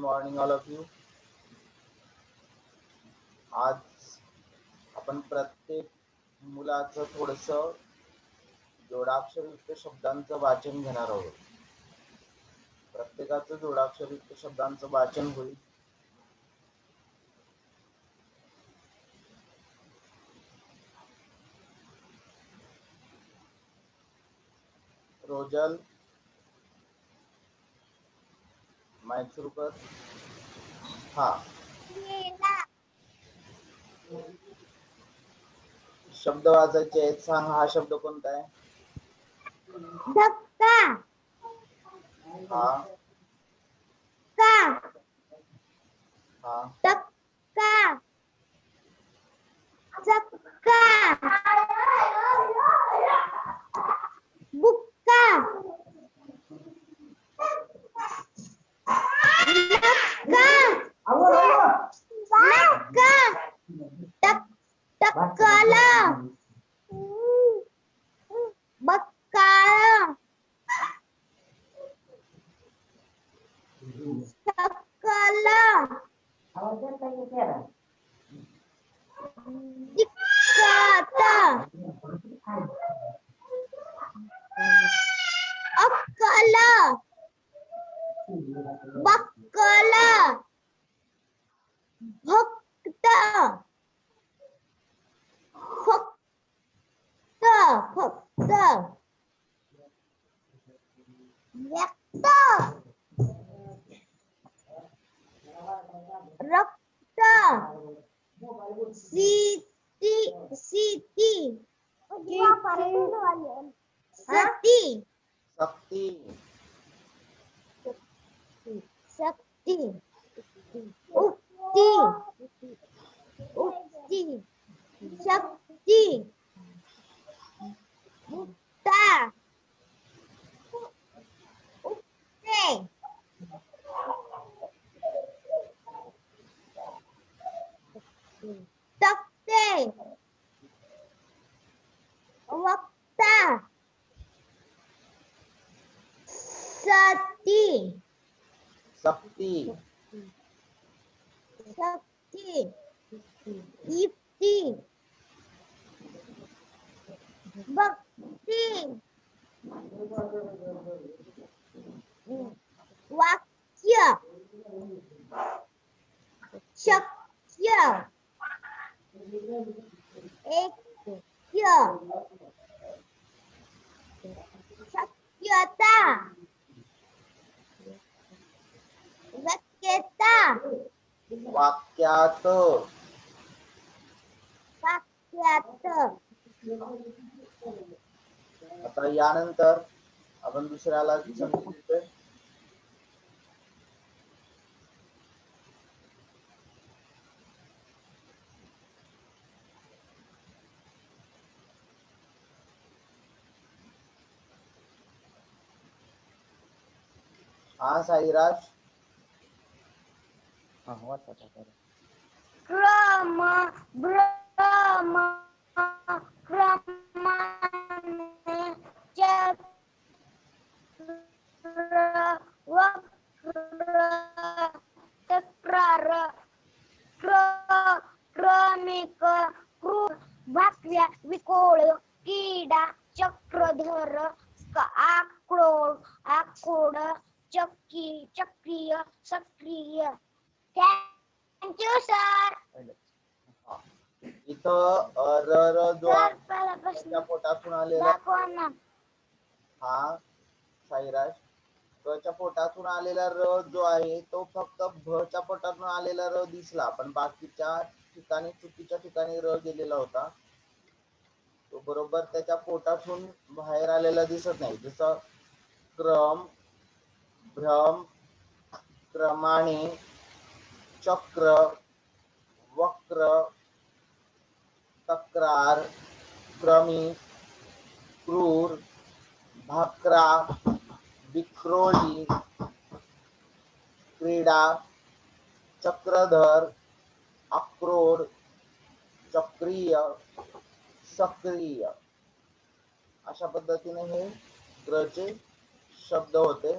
Morning all of you आज आपण प्रत्येक मुलाचं थोडस जोडाक्षरयुक्त शब्दांचं वाचन घेणार आहोत. प्रत्येकाचं जोडाक्षरयुक्त शब्दांचं वाचन होईल. रोजल माईक सुरू कर हा शब्द वाचायचे आहेत. सांग हा शब्द कोणता आहे? धक्का. हा. का? हा. धक्का. चक्का Siti. Oh, Sakti. Sakti. Sakti. Ukti. Ukti. Sakti. Mukta. Ukte. Takte. Wakta Sati Sakti. Sakti. Ipti Bakti. Wakya. Cakya Ekya. ऐक्य शक्यता शक्यता वाक्यात वाक्यात आता यानंतर आपण दुसऱ्याला संधी हा साईराज. हा वाचा क्रम भ्रम क्रमाने चक्र वक्र तक्रार क्र क्रमिक क्रूर भाकव्या विकोळ कीडा चक्रधर आक्रोड आक्रोड चक्की चक्रीय सक्रिय। थँक्यू सर हा. इथं र र जो त्याच्या पोटातून आलेला. ना. हा साईराज. च्या पोटातून आलेला र जो आहे तो फक्त भ च्या पोटातून आलेला र दिसला. पण बाकीच्या ठिकाणी चुकीच्या ठिकाणी र गेलेला होता. तो बरोबर त्याच्या पोटातून बाहेर आलेला दिसत नाही. जसं क्रम भ्रम क्रमाने चक्र, वक्र, तक्रार क्रमिक क्रूर, भाकरा विक्रोळी क्रीडा, चक्रधर, अक्रोर, चक्रीय, सक्रिय. अशा पद्धतीने हे ग्रहचे शब्द होते.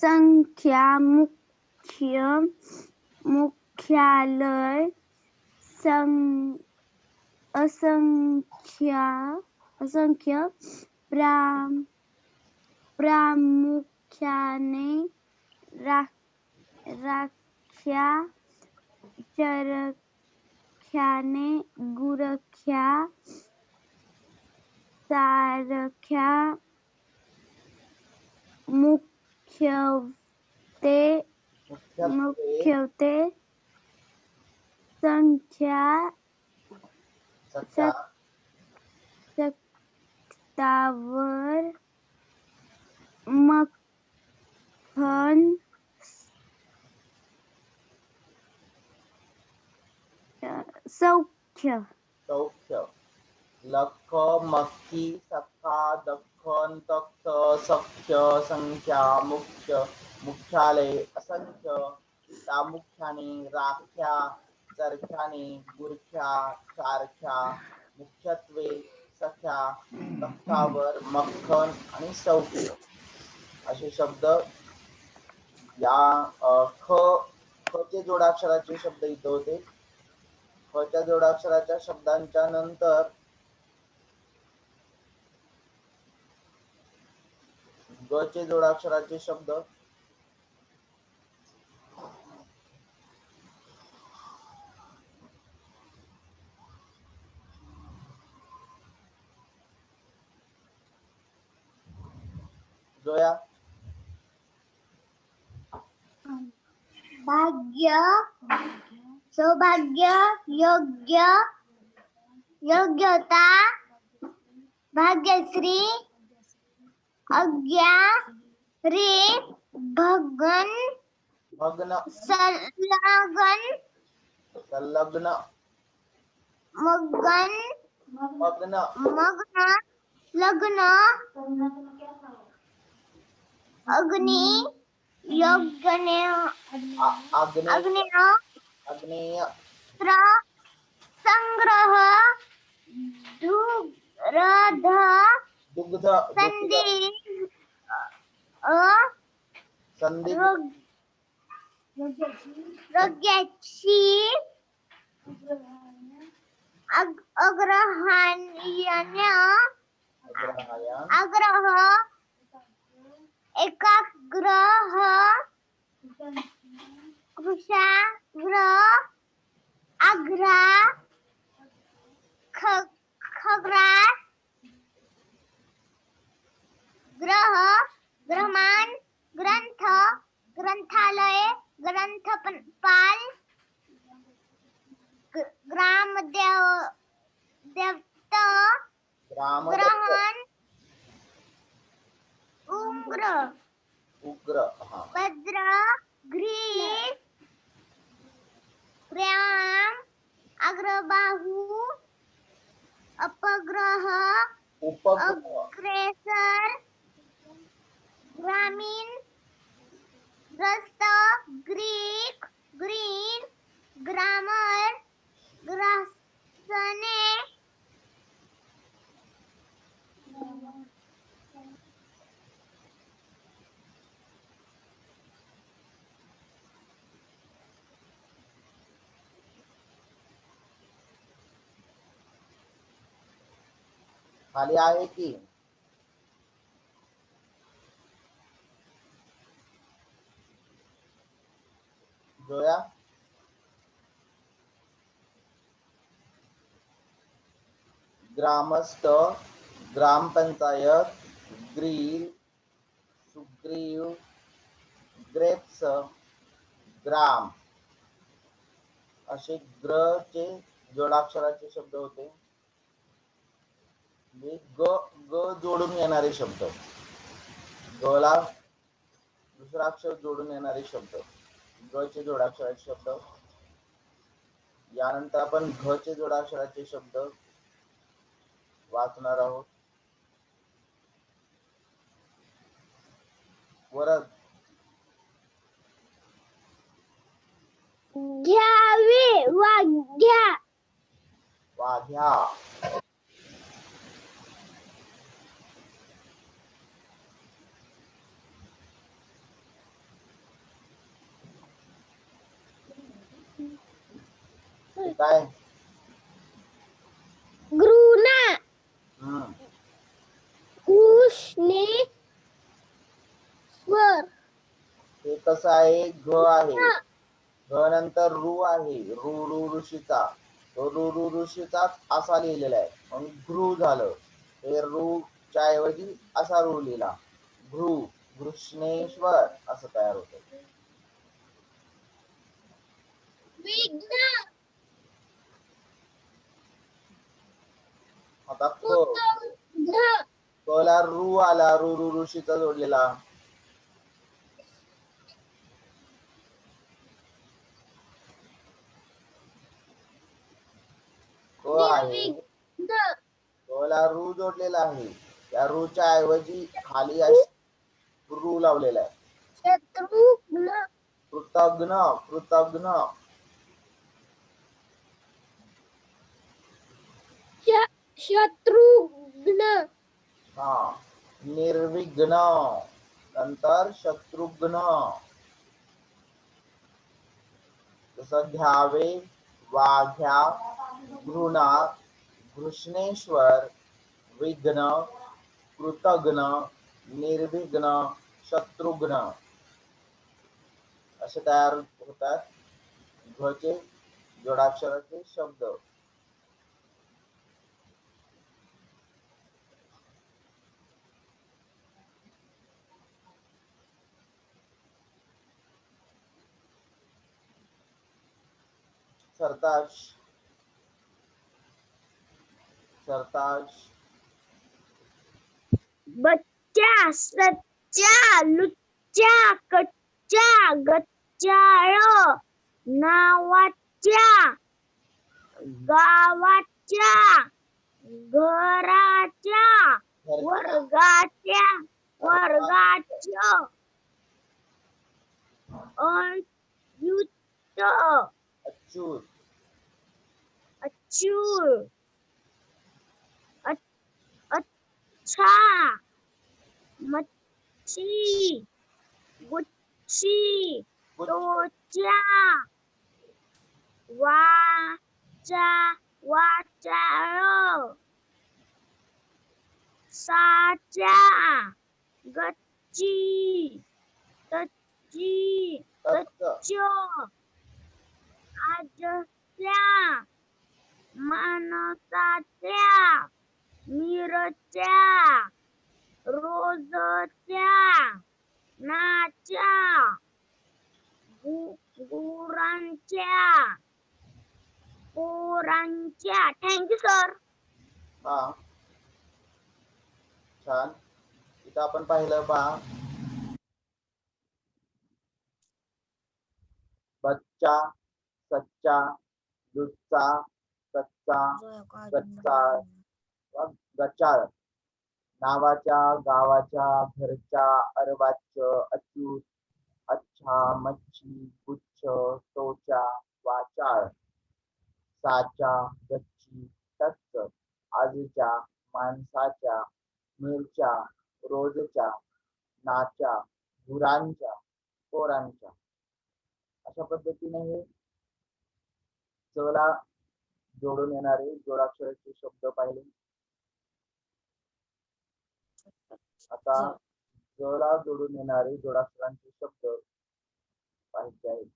संख्या मुख्य मुख्यालय सं असंख्या असंख्य प्राम प्रामुख्याने रा राख्या चरख्याने गुरख्या सारख्या मुख्यते मुख्यत्वे मुख्यते संख्या सख्या सक्तावर मक्खन सौख्य सौख्य लख मक्खी सखा खन तख्त सख्य संख्या मुख्य मुख्यालय असंख्य प्रामुख्याने राख्या चरख्याने गुरख्या सारख्या मुख्यत्वे सख्या तख्तावर मक्खन आणि सौख्य असे शब्द. या ख ख जोडाक्षराचे शब्द इथं होते. ख जोडाक्षराच्या शब्दांच्या नंतर ग शब्द. भाग्य सौभाग्य योग्य योग्यता भाग्यश्री अज्ञा रे भगन भग्न। संलगन संलग्न। मगन मग्न। मग्न लग्न। अग्नि यज्ञ आ- आग्नेय अग्निय आग्नेय त्र संग्रह दुग्ध दुग्ध संधी अ संधी रोग रोग्याची अग- अग्रहण्य ग्रहाया आग्रह एकाग्रह कृषाग्रह खाली आहे की ग्रामस्थ ग्रामपंचायत ग्रील, सुग्रीव, ग्रेप्स, ग्राम। असे ग्र चे जोडाक्षराचे शब्द होते. म्हणजे ग ग जोडून येणारे शब्द. गला दुसरा अक्षर जोडून येणारे शब्द. ग चे जोडाक्षराचे शब्द. यानंतर आपण घ चे जोडाक्षराचे शब्द वाचणार आहोत. वरद. घ्यावे वाघ्या. वाघ्या. हे काय? कृष्णे स्वर. हे कसं आहे? घ आहे. घ नंतर रू आहे. रू रू ऋषीचा. तो रू रू ऋषीचाच असा लिहिलेला आहे. मग घृ झालं. हे रू च्या ऐवजी असा रू लिहिला. घृ घृष्णेश्वर असं तयार होतं. विघ्न. कला रू आला रू रू ऋषीचा जोडलेला. क आहे. कला रू जोडलेला आहे. या रूच्या ऐवजी खाली रू लावलेला आहे. कृतज्ञ कृतज्ञ शत्रुघ्न। हा, निर्विघ्न नंतर शत्रुघ्न जसं घ्यावे वाघ्या, घृणा, घृष्णेश्वर, विघ्न, कृतघ्न, निर्विघ्न, शत्रुघ्न। असे तयार होतात घचे जोडाक्षराचे शब्द. सरताज सरताज बच्चा सच्चा लुच्चा कच्चा गच्चाळ नावाच्या गावाच्या घराच्या वर्गाच्या वर्गाच्या अयुत अच्युत। अच्युत अच्छा। मच्छी। गुच्छी। तोच्या वाचा। वाचाळ साच्या गच्ची। तच्ची तच्च च माणसाच्या मिरच्या रोजच्या नाच्या गुरांच्या पोरांच्या. थँक्यू सर हा. छान. इथं आपण पाहिलं पहा बच्चा सच्चा दुच्चा नावाच्या, गावाच्या, घरच्या, अर्वाच्य अच्युत अच्छा मच्छी, गुच्छ टोचा वाचाळ साच्या गच्ची टच्च आजच्या, माणसाच्या मिरच्या रोजच्या, नाच्या, गुरांच्या, पोरांच्या. अशा पद्धतीने हे चला जोडून येणारे जोडाक्षराचे शब्द पाहिले आता जला जोडून येणारे जोडाक्षरांचे शब्द पाहिजे आहेत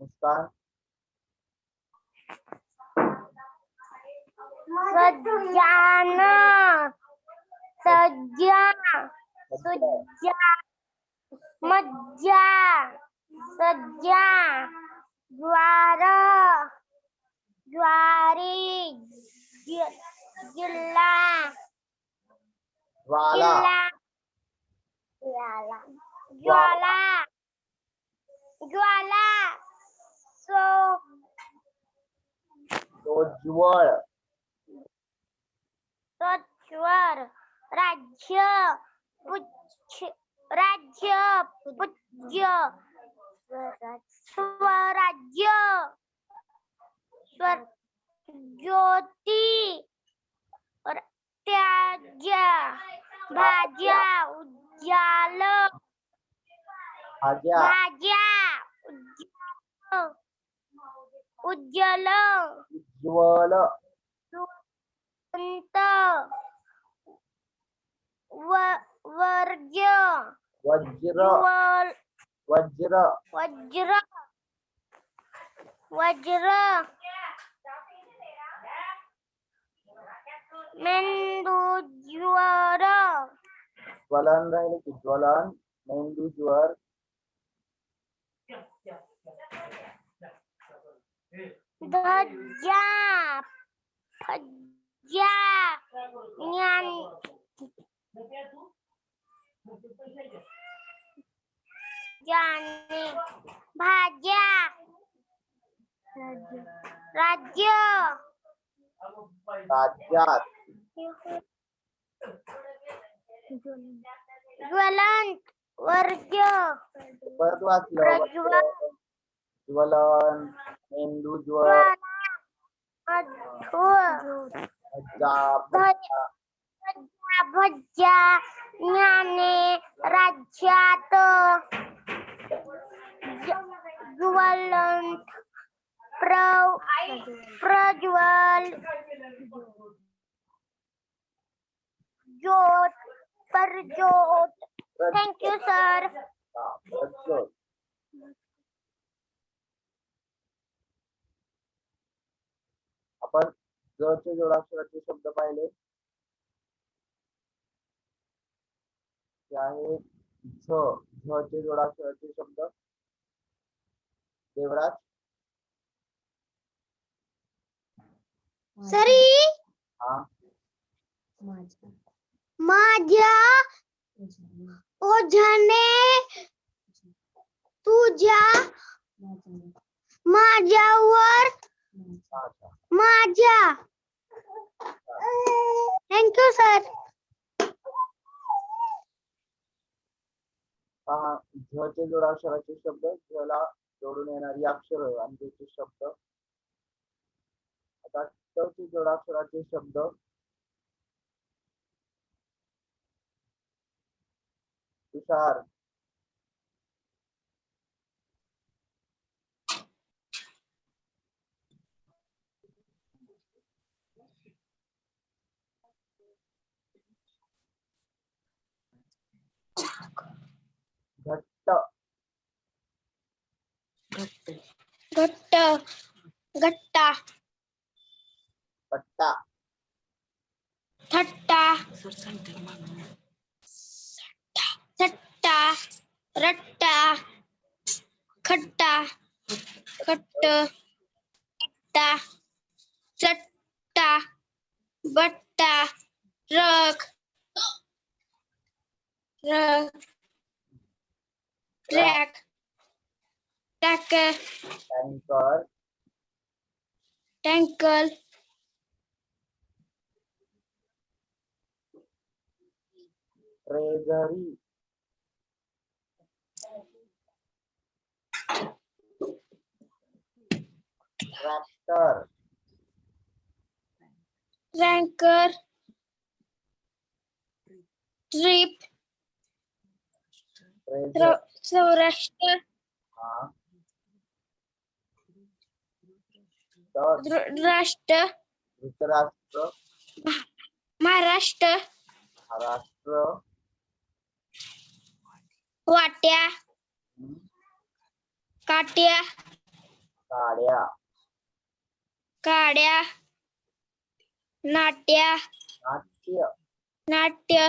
मुस्कान? Sejana. Seja. Seja. Meja. Seja. Juara. Juari. Gila. Juala. Juala. Juala. Juala. So. So juara. सत्वर राज्य पुच्छ राज्य पूज्य। स्वराज्य स्वर ज्योती र- त्याज्य भाज्या उज्जाल भाज्या। भाज्या उज्ज्वल। kental. Wa warjo. Wajro. Wajro. wajro. Wajro. Mendu juara. Jualan dah lagi jualan. Mendu juar. Dajab. Ya, nyan Jani. Baja. Raja. Raja. Jualan. Warjo. Berdua Jualan. Jualan. Hindu jualan. Jualan raja beja. Nyane, raja tuh. Jualan pro, projual. Jod, perjod. Thank you, sir. Apa जचे जोडाक्षराचे शब्द पाहिले. ते आहेत झ झचे जोडाक्षराचे शब्द. देवराज. सरी? हा. माझ्या ओझाने तुझ्या माझ्यावर अच्छा माझ्या थँक्यू सर पहा झचे जोडाक्षराचे शब्द झला जोडून येणारी अक्षर आणि त्याचे शब्द. आता टचे जोडाक्षराचे शब्द. तुषार. घट्ट घट्ट. घट्टा. थट्टा. थट्टा. रट्टा. खट्टा. खट्ट. खट्टा चट्टा बट्टा. रग रग track tanker tanker tanker treasury tractor ranker trip treasure Saurashtra हा राष्ट्र धृतराष्ट्र महाराष्ट्र महाराष्ट्र वाट्या काट्या काड्या काड्या नाट्या नाट्य नाट्य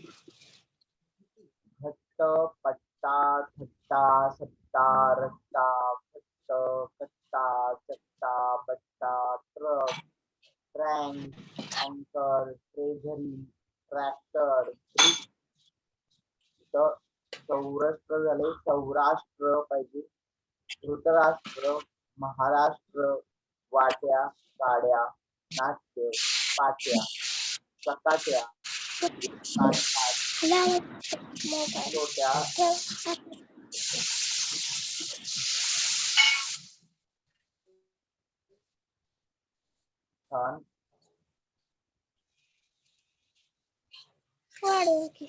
घट्ट पट्टा थट्टा सट्टा रट्टा फट्ट कट्टा चट्टा बट्टा ट्रक ट्रँक अँकर ट्रेझरी ट्रॅक्टर सौराष्ट्र सौराष्ट्र पाहिजे धृतराष्ट्र, महाराष्ट्र, वाट्या काड्या नाट्य, पाट्या चकाट्या काट्या, छोट्या छान वाढव की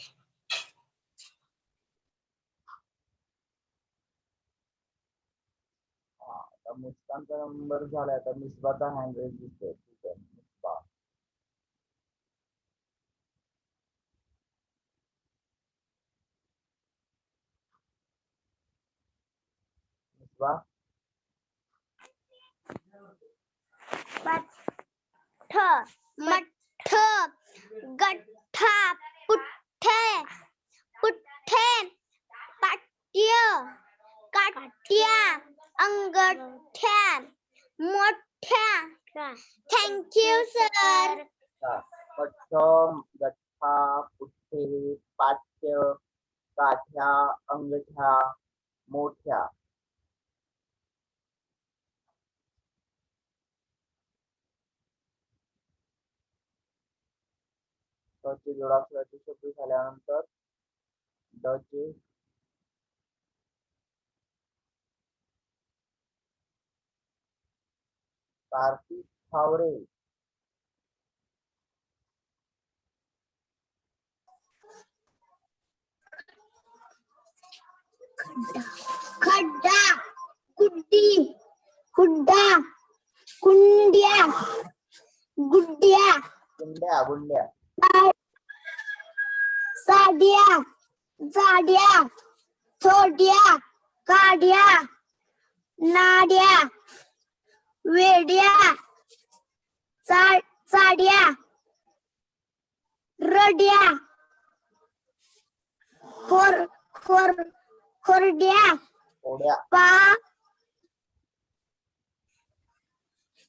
हा, मुस्कानचा नंबर झालाय आता मिसबाचा हँड दिसतोय ठीक आहे मिसबा मठ गठ्ठा पुठ्ठे पुठ्ठे पाट्य काट्या अंगठ्या मोठ्या थँक्यू सर हा, पट्ट गठ्ठा पुठ्ठे पाठ्य काठ्या अंगठ्या मोठ्या। चे जोडाक्षराचे शब्द झाल्यानंतर ड चे कार्तिक फावरे खड्डा गुड्डी हुड्डा कुंड्या गुड्ड्या। गुंड्या गुंड्या। साड्या जाड्या थोड्या काड्या नाड्या वेड्या चा- चाड्या रड्या खोर खोर खोरड्या पा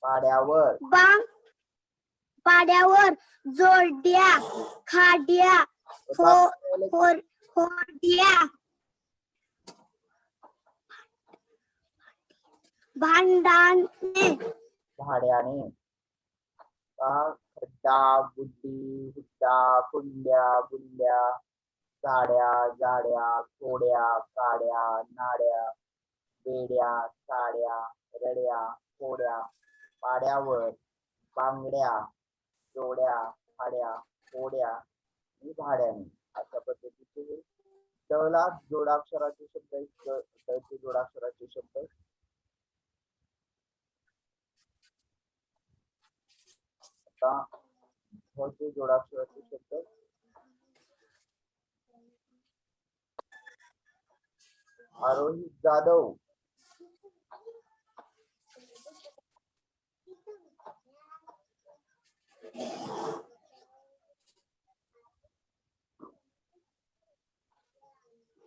पाड्यावर. पाड्यावर जोड्या खाड्या हो खोर खोड्या भांडाने भाड्याने खड्डा कुंड्या गुंड्या साड्या जाड्या थोड्या काड्या नाड्या बेड्या साड्या रड्या थोड्या पाड्यावर बांगड्या जोड्या फाड्या थोड्या आणि भाड्याने. अशा पद्धतीचे डला जोडाक्षराचे शब्द आहेत. जोडाक्षराचे शब्द आता जोडाक्षराचे शब्द आरोही जाधव.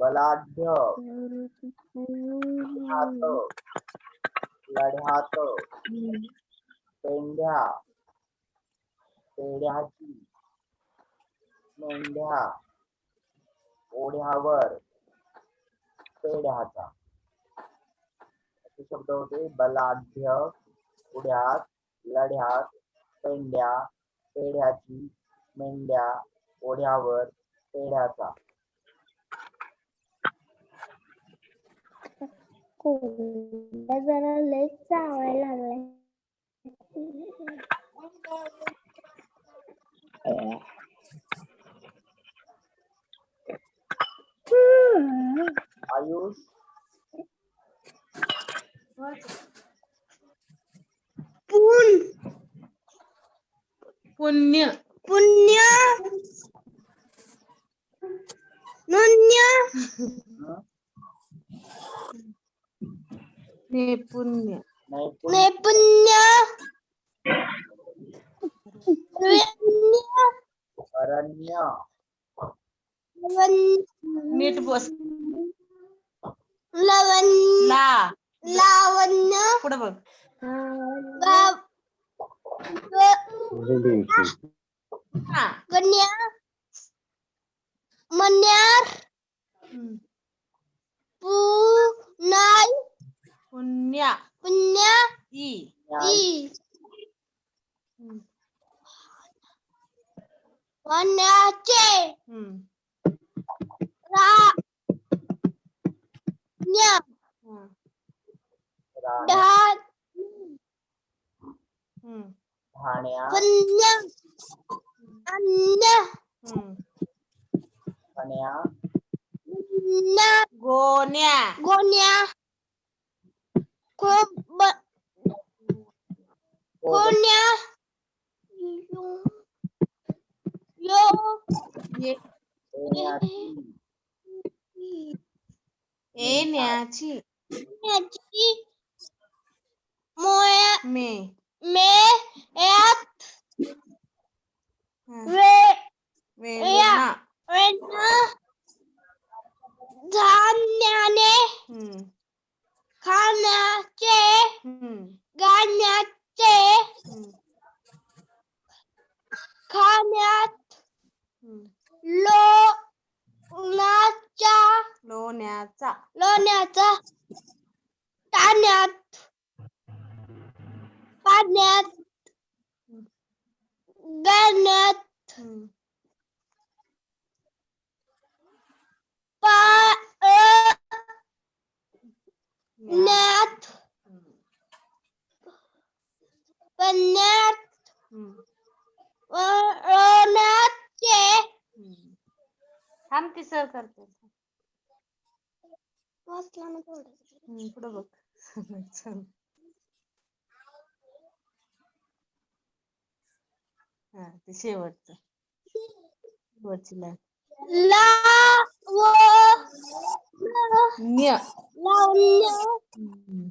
बलाढ्य हात लढ्यात पेंढ्या पेढ्याची मेंढ्या ओढ्यावर पेढ्याचा असे शब्द होते बलाढ्य उड्यात लढ्यात पेढ्याची मेंढ्या ओढ्यावर पेढ्याचा कोंबड्या जरा लय चावायला लागलाय. आयुष. पुण्य. पुण्य. Nunnya. Nepunnya. Nepunnya. Nepunnya. Aranya. Need bos. Lawan. La. Lawannya. Kuda bos. Bab menyar. Hmm. Punai. Punya. Punya. I. I. Hmm. c hmm. ra. Nya. Hmm. dan hmm. punya. Anda hmm. 거네요. 나 고냐 고냐 고바 고냐 요예 에냐치 에냐치 뭐야 메 메앗 왜 왜야 धान्याने. खाण्याचे. गाण्याचे. खाण्यात हम्म. लोण्याचा लोण्याचा पाण्यात पाण्यात गाण्यात पाण्यात पाण्यात पाण्यात थांब ती सर करते. वाचला ना थोडं पुढे बघ. चल. हा ते शेवटचं. शेवटची लाईन. ला व न्य लावण्य हम्म.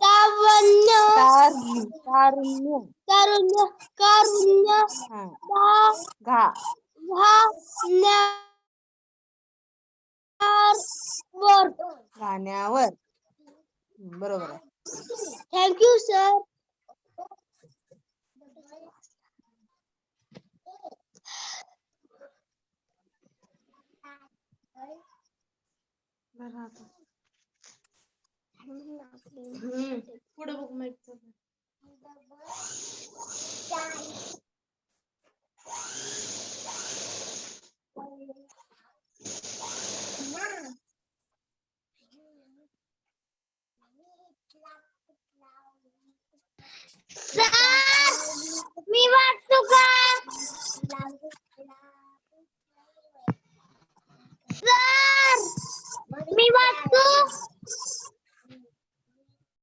लावण्य तारुण्य तारुण्य कारुण्य कारुण्य हा धा घा वर गाण्यावर हम्म, बरोबर आहे थँक्यू सर पुढे बघ माहिती मी वाट Me want.